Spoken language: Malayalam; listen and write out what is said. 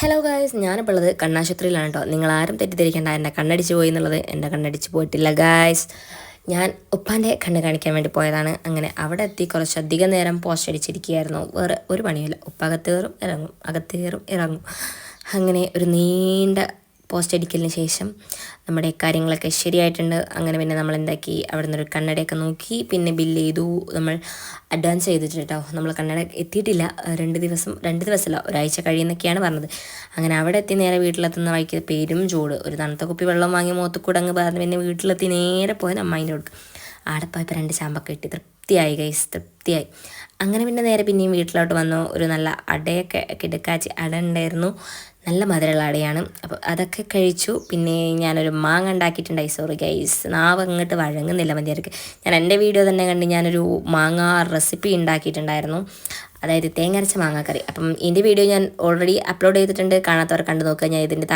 ഹലോ ഗായ്സ് ഞാനിപ്പോൾ ഉള്ളത് കണ്ണാശുപത്രിയിലാണ് കേട്ടോ നിങ്ങൾ ആരും തെറ്റിദ്ധരിക്കേണ്ട എന്റെ കണ്ണടിച്ച് പോയി എന്നുള്ളത് എന്റെ കണ്ണടിച്ച് പോയിട്ടില്ല ഗായ്സ് ഞാൻ ഉപ്പാന്റെ കണ്ണ് കാണിക്കാൻ വേണ്ടി പോയതാണ്. അങ്ങനെ അവിടെ എത്തി കുറച്ചധികം നേരം പോസ്റ്റ് അടിച്ചിരിക്കുകയായിരുന്നു. വേറെ ഒരു പണിയില്ല ഉപ്പ അകത്ത് കയറും ഇറങ്ങും അകത്ത് കയറും ഇറങ്ങും. അങ്ങനെ ഒരു നീണ്ട പോസ്റ്റ് അടിക്കലിന് ശേഷം നമ്മുടെ കാര്യങ്ങളൊക്കെ ശരിയായിട്ടുണ്ട്. അങ്ങനെ പിന്നെ നമ്മൾ എന്താക്കി അവിടെ നിന്നൊരു കണ്ണടയൊക്കെ നോക്കി പിന്നെ ബില്ല് ചെയ്തു. നമ്മൾ അഡ്വാൻസ് ചെയ്തിട്ട് കേട്ടോ നമ്മൾ കണ്ണട എത്തിയിട്ടില്ല. രണ്ട് ദിവസം രണ്ട് ദിവസമല്ല ഒരാഴ്ച കഴിയുന്നൊക്കെയാണ് പറഞ്ഞത്. അങ്ങനെ അവിടെ എത്തി നേരെ വീട്ടിലെത്തുന്ന വഴിക്ക് പേരും ചൂട്. ഒരു തണുത്ത കുപ്പി വെള്ളം വാങ്ങി മുഖത്ത് കൂടെ അങ്ങ് പറഞ്ഞ് പിന്നെ വീട്ടിലെത്തി നേരെ പോയത് അമ്മായിന്റെ കൊടുക്കും ആടെ പോയപ്പോൾ രണ്ട് ചാമ്പൊക്കെ ഇട്ടി തൃപ്തിയായി ഗൈസ് തൃപ്തിയായി. അങ്ങനെ പിന്നെ നേരെ പിന്നെയും വീട്ടിലോട്ട് വന്നു. ഒരു നല്ല അടയൊക്കെ കിടക്കാച്ചി അട ഉണ്ടായിരുന്നു. നല്ല മധുരമുള്ള അടയാണ്. അപ്പോൾ അതൊക്കെ കഴിച്ചു. പിന്നെ ഞാനൊരു മാങ്ങ ഉണ്ടാക്കിയിട്ടുണ്ടായി. സോറി ഗൈസ് നാവ് അങ്ങോട്ട് വഴങ്ങുന്നില്ല മതിയാർക്ക്. ഞാൻ എന്റെ വീഡിയോ തന്നെ കണ്ട് ഞാനൊരു മാങ്ങ റെസിപ്പി ഉണ്ടാക്കിയിട്ടുണ്ടായിരുന്നു. അതായത് തേങ്ങരച്ച മാങ്ങാക്കറി അപ്പം ഇതിന്റെ വീഡിയോ ഞാൻ ഓൾറെഡി അപ്ലോഡ് ചെയ്തിട്ടുണ്ട്. കാണാത്തവർ കണ്ടു നോക്കുക. ഞാൻ ഇതിന്റെ